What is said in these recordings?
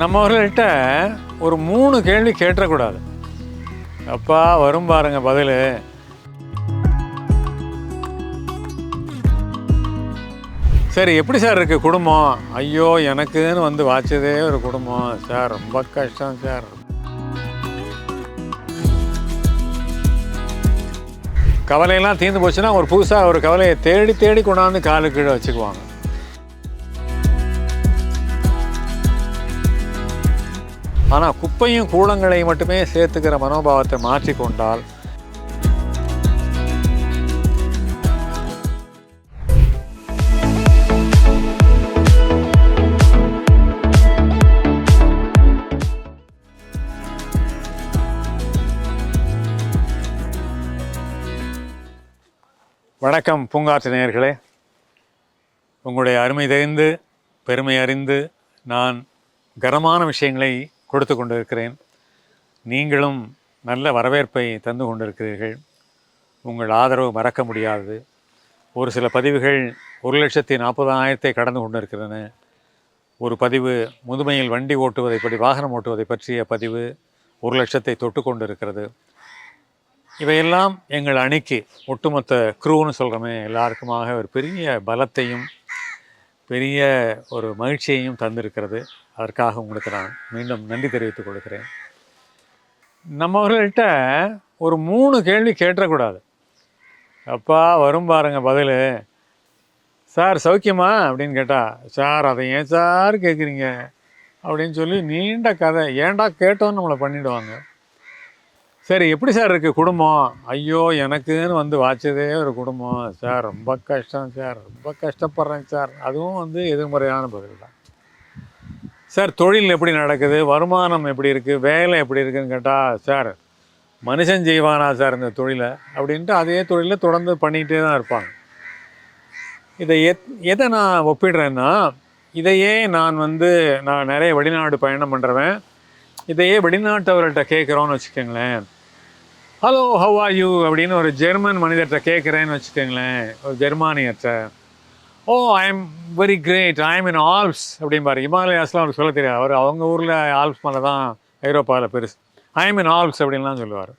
நம்மவர்கள்ட்ட ஒரு மூணு கேள்வி கேட்டக்கூடாது அப்பா வரும் பாருங்க பதில். சரி எப்படி சார் இருக்குது குடும்பம்? ஐயோ எனக்குன்னு வந்து வாச்சதே ஒரு குடும்பம். சார் ரொம்ப கஷ்டம் சார். கவலையெல்லாம் தீர்ந்து போச்சுன்னா ஒரு புதுசாக ஒரு கவலையை தேடி தேடி கொண்டாந்து காலு கீழே வச்சுக்குவாங்க. ஆனால் குப்பையும் கூடங்களையும் மட்டுமே சேர்த்துக்கிற மனோபாவத்தை மாற்றிக்கொண்டால்? வணக்கம் பூங்காற்று நேயர்களே. உங்களுடைய அருமை தெரிந்து பெருமை அறிந்து நான் கனமான விஷயங்களை கொடுத்து கொண்டிருக்கிறேன். நீங்களும் நல்ல வரவேற்பை தந்து கொண்டிருக்கிறீர்கள். உங்கள் ஆதரவு மறக்க முடியாது. ஒரு சில பதிவுகள் ஒரு லட்சத்தி நாற்பதாயிரத்தை கடந்து கொண்டிருக்கின்றன. ஒரு பதிவு முதுமையில் வண்டி ஓட்டுவதை பற்றி வாகனம் ஓட்டுவதை பற்றிய பதிவு ஒரு லட்சத்தை தொட்டு கொண்டிருக்கிறது. இவையெல்லாம் எங்கள் அணிக்கு ஒட்டுமொத்த க்ரூன்னு சொல்கிறோமே எல்லாருக்குமாக ஒரு பெரிய பலத்தையும் பெரிய ஒரு மகிழ்ச்சியையும் தந்திருக்கிறது. அதற்காக உங்களுக்கு நான் மீண்டும் நன்றி தெரிவித்துக் கொள்கிறேன். நம்மவர்கள்ட்ட ஒரு மூணு கேள்வி கேட்டக்கூடாது அப்பா வரும் பாருங்கள் பதில். சார் சௌக்கியமா? அப்படின்னு கேட்டால் சார் அதை ஏன் சார் கேட்குறீங்க அப்படின்னு சொல்லி நீண்ட கதை ஏண்டா கேட்டோன்னு நம்மளை பண்ணிவிடுவாங்க சரி எப்படி சார் இருக்குது குடும்பம்? ஐயோ எனக்குன்னு வந்து வாச்சதே ஒரு குடும்பம். சார் ரொம்ப கஷ்டம் சார் ரொம்ப கஷ்டப்படுறேன் சார். அதுவும் வந்து எதிர்மறையான பதில் தான். சார் தொழில் எப்படி நடக்குது? வருமானம் எப்படி இருக்குது வேலை எப்படி இருக்குன்னு கேட்டால் சார் மனுஷன் செய்வானா சார் இந்த தொழிலை? அப்படின்ட்டு அதே தொழிலை தொடர்ந்து பண்ணிகிட்டே தான் இருப்பாங்க. இதை எத் எதை நான் ஒப்பிடுறேன்னா இதையே நான் வந்து நான் நிறைய வெளிநாடு பயணம் பண்ணுறவன் இதையே வெளிநாட்டவர்கள்ட்ட கேட்குறோன்னு வச்சுக்கோங்களேன். ஹலோ ஹவ் ஆர் யூ அப்படின்னு ஒரு ஜெர்மன் மனிதர்கிட்ட கேட்குறேன்னு வச்சுக்கோங்களேன் ஒரு ஜெர்மானியர்கிட்ட ஓ I am very great I am in Alps அப்படிம்பாரு ஹிமாலயாஸ்லாம் அவருக்கு சொல்ல தெரியாது. அவர் அவங்க ஊரில் ஆல்ப்ஸ் மேலே தான் ஐரோப்பாவில் பெருசு. ஐ எம் இன் ஆல்ப்ஸ் அப்படின்லாம் சொல்லுவார்.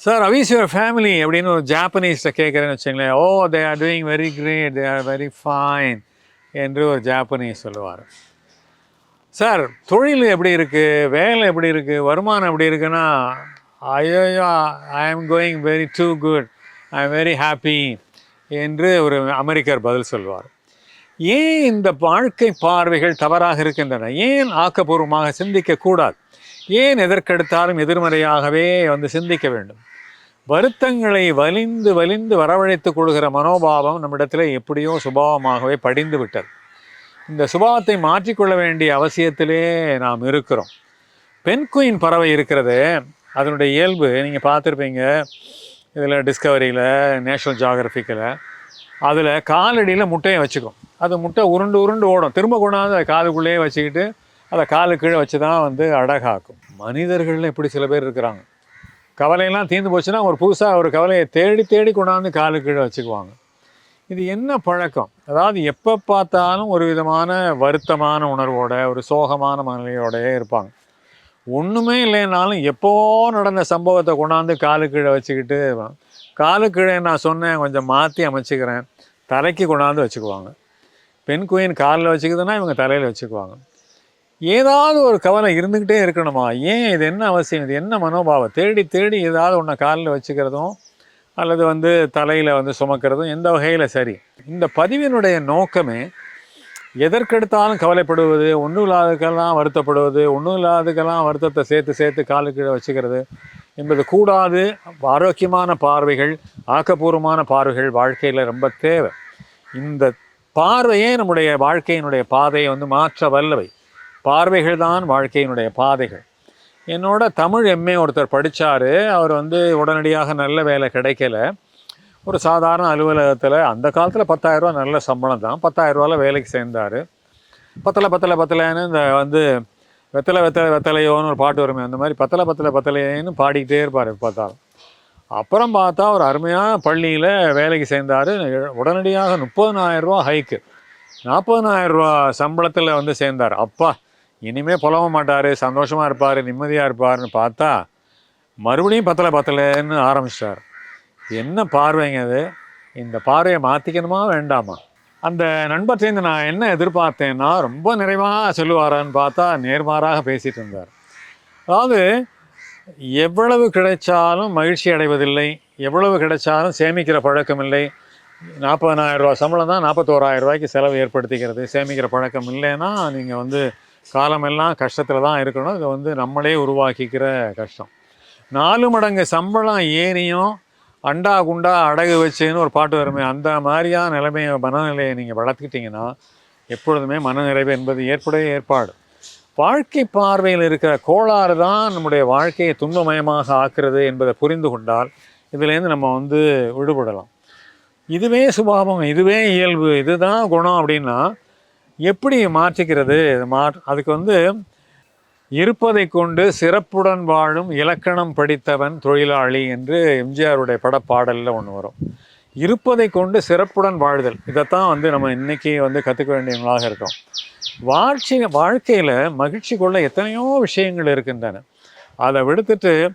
சார் அவீஸ் யுவர் ஃபேமிலி அப்படின்னு ஒரு ஜாப்பனீஸ்ட்டை கேட்குறேன்னு வச்சுங்களேன். ஓ they are doing very great they are very fine என்று ஒரு ஜாப்பனீஸ் சொல்லுவார். சார் தொழில் எப்படி இருக்குது வேலை எப்படி இருக்குது வருமானம் எப்படி இருக்குன்னா ஐயோ I am going very to good I am very happy என்று ஒரு அமெரிக்கர் பதில் சொல்வார். ஏன் இந்த வாழ்க்கை பார்வைகள் தவறாக இருக்கின்றன? ஏன் ஆக்கப்பூர்வமாக சிந்திக்கக்கூடாது ஏன் எதற்கெடுத்தாலும் எதிர்மறையாகவே வந்து சிந்திக்க வேண்டும்? வருத்தங்களை வலிந்து வலிந்து வரவழைத்துக் கொள்கிற மனோபாவம் நம்மிடத்தில் எப்படியோ சுபாவமாகவே படிந்து விட்டது இந்த சுபாவத்தை மாற்றிக்கொள்ள வேண்டிய அவசியத்திலே நாம் இருக்கிறோம். பெண் குயின் பறவை இருக்கிறது. அதனுடைய இயல்பு நீங்கள் பார்த்துருப்பீங்க. இதில் டிஸ்கவரியில் நேஷ்னல் ஜாகிரபிக்கில் அதில் காலடியில் முட்டையை வச்சுக்கும். அது முட்டை உருண்டு உருண்டு ஓடும். திரும்ப கொண்டாந்து அதை காலுக்குள்ளேயே வச்சுக்கிட்டு அதை காலு கீழே வச்சு தான் வந்து அடகாக்கும். மனிதர்கள் இப்படி சில பேர் இருக்கிறாங்க. கவலையெல்லாம் தீர்ந்து போச்சுன்னா ஒரு புதுசாக ஒரு கவலையை தேடி தேடி கொண்டாந்து காலு கீழே வச்சுக்குவாங்க. இது என்ன பழக்கம்? அதாவது எப்போ பார்த்தாலும் ஒரு விதமான வருத்தமான உணர்வோட ஒரு சோகமான மனநிலையோடயே இருப்பாங்க. ஒன்றுமே இல்லைனாலும் எப்போவோ நடந்த சம்பவத்தை கொண்டாந்து காலு கீழே வச்சுக்கிட்டு காலு கீழே நான் சொன்னேன் கொஞ்சம் மாற்றி அமைச்சிக்கிறேன். தலைக்கு கொண்டாந்து வச்சுக்குவாங்க. பெண் குயின் காலில் வச்சுக்குதுன்னா இவங்க தலையில் வச்சுக்குவாங்க. ஏதாவது ஒரு கவலை இருந்துக்கிட்டே இருக்கணுமா? ஏன் இது என்ன அவசியம்? இது என்ன மனோபாவம்? தேடி தேடி ஏதாவது ஒன்றை காலில் வச்சுக்கிறதும் அல்லது வந்து தலையில் வந்து சுமக்கிறதும் எந்த வகையில் சரி? இந்த பதிவினுடைய நோக்கமே எதற்கெடுத்தாலும் கவலைப்படுவது ஒன்றும் இல்லாததுக்கெல்லாம் வருத்தப்படுவது ஒன்றும் இல்லாததுக்கெல்லாம் வருத்தத்தை சேர்த்து சேர்த்து காலுக்கீழே வச்சுக்கிறது என்பது கூடாது. ஆரோக்கியமான பார்வைகள் ஆக்கப்பூர்வமான பார்வைகள் வாழ்க்கையில் ரொம்ப தேவை. இந்த பார்வையே நம்முடைய வாழ்க்கையினுடைய பாதையை வந்து மாற்ற வல்லவை. பார்வைகள் தான் வாழ்க்கையினுடைய பாதைகள். என்னோட தமிழ் எம்ஏ ஒருத்தர் படித்தார் அவர் வந்து உடனடியாக நல்ல வேலை கிடைக்கல. ஒரு சாதாரண அலுவலகத்தில் அந்த காலத்தில் பத்தாயிரரூவா நல்ல சம்பளம் தான். பத்தாயிரரூவாவில் வேலைக்கு சேர்ந்தார். பத்தலை பத்தலை பத்தலைன்னு இந்த வந்து வெத்தலை வெத்தலை வெத்தலையோன்னு ஒரு பாட்டு வருமே அந்த மாதிரி பத்தலை பத்தலை பத்தலையேன்னு பாடிக்கிட்டே இருப்பார் பார்த்தாலும். அப்புறம் பார்த்தா ஒரு அருமையான பள்ளியில் வேலைக்கு சேர்ந்தார். உடனடியாக முப்பதனாயிரம் ரூபா ஹைக்கு நாற்பதனாயிரம் சம்பளத்தில் வந்து சேர்ந்தார். அப்பா இனிமேல் புலவ மாட்டார் சந்தோஷமாக இருப்பார் நிம்மதியாக இருப்பார்னு பார்த்தா மறுபடியும் பத்தலை பத்தலைன்னு ஆரம்பிச்சிட்டார். என்ன பார்வைங்க அது இந்த பார்வையை மாற்றிக்கணுமா வேண்டாமா? அந்த நண்பர்கிட்டேருந்து நான் என்ன எதிர்பார்த்தேன்னா ரொம்ப நிறைவாக சொல்லுவாரான்னு பார்த்தா நேர்மாறாக பேசிகிட்டு இருந்தார். அதாவது எவ்வளவு கிடைச்சாலும் மகிழ்ச்சி அடைவதில்லை எவ்வளவு கிடைச்சாலும் சேமிக்கிற பழக்கம் இல்லை. நாற்பதனாயிரம் ரூபா சம்பளம் தான் நாற்பத்தோராயிரம் ரூபாய்க்கு செலவு ஏற்படுத்திக்கிறது. சேமிக்கிற பழக்கம் இல்லைன்னா நீங்கள் வந்து காலமெல்லாம் கஷ்டத்தில் தான் இருக்கணும். இதை வந்து நம்மளே உருவாக்கிக்கிற கஷ்டம். நாலு மடங்கு சம்பளம் ஏறியும் அண்டா குண்டா அடகு வச்சுன்னு ஒரு பாட்டு வருமே அந்த மாதிரியான நிலைமையை மனநிலையை நீங்கள் வளர்த்துக்கிட்டிங்கன்னா எப்பொழுதுமே மனநிறைவு என்பது ஏற்புடைய ஏற்பாடு. வாழ்க்கை பார்வையில் இருக்கிற கோளாறு தான் நம்முடைய வாழ்க்கையை துன்பமயமாக ஆக்குறது என்பதை புரிந்து கொண்டால் இதுலேருந்து நம்ம வந்து விடுபடலாம். இதுவே சுபாவம் இதுவே இயல்பு இதுதான் குணம் அப்படின்னா எப்படி மாற்றிக்கிறது? மா அதுக்கு வந்து இருப்பதை கொண்டு சிறப்புடன் வாழும் இலக்கணம் படித்தவன் தொழிலாளி என்று எம்ஜிஆருடைய படப்பாடலில் ஒன்று வரும். இருப்பதை கொண்டு சிறப்புடன் வாழ்தல். இதைத்தான் வந்து நம்ம இன்றைக்கி வந்து கற்றுக்க வேண்டியவங்களாக இருக்கோம். வாழ்ச்சி வாழ்க்கையில் மகிழ்ச்சி கொள்ள எத்தனையோ விஷயங்கள் இருக்கின்றன. அதை விடுத்துட்டு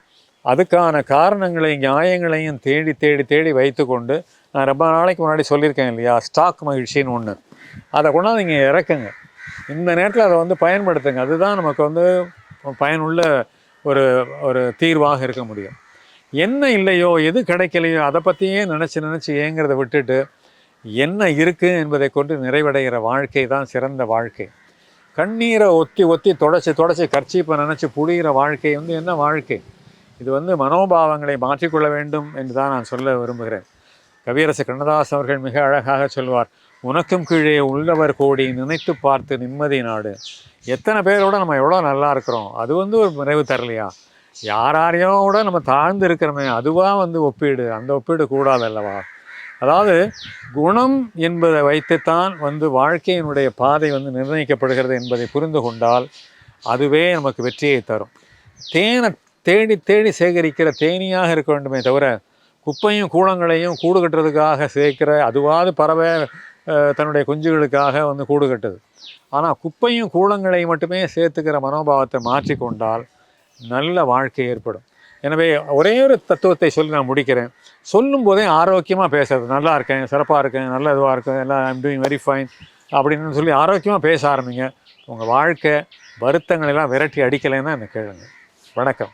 அதுக்கான காரணங்களையும் நியாயங்களையும் தேடி தேடி தேடி வைத்துக்கொண்டு நான் ரொம்ப நாளைக்கு முன்னாடி சொல்லியிருக்கேன் இல்லையா? ஸ்டாக் மகிழ்ச்சின்னு ஒன்று அதை கொண்டாந்து நீங்கள் இறக்குங்க. இந்த நேரத்தில் அதை வந்து பயன்படுத்துங்க. அதுதான் நமக்கு வந்து பயனுள்ள ஒரு ஒரு தீர்வாக இருக்க முடியும். என்ன இல்லையோ எது கிடைக்கலையோ அதை பற்றியே நினச்சி நினச்சி ஏங்கிறத விட்டுட்டு என்ன இருக்குது என்பதை கொண்டு நிறைவடைகிற வாழ்க்கை தான் சிறந்த வாழ்க்கை. கண்ணீரை ஒத்தி ஒத்தி தொடச்சி தொடச்சி கர்ச்சிப்பை நினச்சி புழிகிற வாழ்க்கை வந்து என்ன வாழ்க்கை? இது வந்து மனோபாவங்களை மாற்றிக்கொள்ள வேண்டும் என்று தான் நான் சொல்ல விரும்புகிறேன். கவியரசு கண்ணதாஸ் அவர்கள் மிக அழகாக சொல்வார் உனக்கும் கீழே உள்ளவர் கோடி நினைத்து பார்த்து நிம்மதி நாடு. எத்தனை பேரோட நம்ம எவ்வளோ நல்லா இருக்கிறோம். அது வந்து ஒரு நிறைவு தரலையா? யாரையோட நம்ம தாழ்ந்து இருக்கிறோமே அதுவாக வந்து ஒப்பீடு. அந்த ஒப்பீடு கூடாது அல்லவா? அதாவது குணம் என்பதை வைத்துத்தான் வந்து வாழ்க்கையினுடைய பாதை வந்து நிர்ணயிக்கப்படுகிறது என்பதை புரிந்து கொண்டால் அதுவே நமக்கு வெற்றியை தரும். தேனை தேடி தேடி சேகரிக்கிற தேனியாக இருக்க வேண்டுமே தவிர குப்பையும் கூளங்களையும் கூடு கட்டுறதுக்காக சேர்க்கிற அதுவாது பறவை தன்னுடைய குஞ்சுகளுக்காக வந்து கூடு கட்டுது. ஆனால் குப்பையும் கூளங்களையும் மட்டுமே சேர்த்துக்கிற மனோபாவத்தை மாற்றிக்கொண்டால் நல்ல வாழ்க்கை ஏற்படும். எனவே ஒரே ஒரு தத்துவத்தை சொல்லி நான் முடிக்கிறேன். சொல்லும் போதே ஆரோக்கியமாக பேசுறது. நல்லா இருக்கேன் சிறப்பாக இருக்கேன் நல்ல இதுவாக இருக்கேன் எல்லாம் ஐம் டூயிங் வெரி ஃபைன் அப்படின்னு சொல்லி ஆரோக்கியமாக பேச ஆரம்பிங்க. உங்கள் வாழ்க்கை வருத்தங்களெல்லாம் விரட்டி அடிக்கலைன்னா என்ன கேளுங்க. வணக்கம்.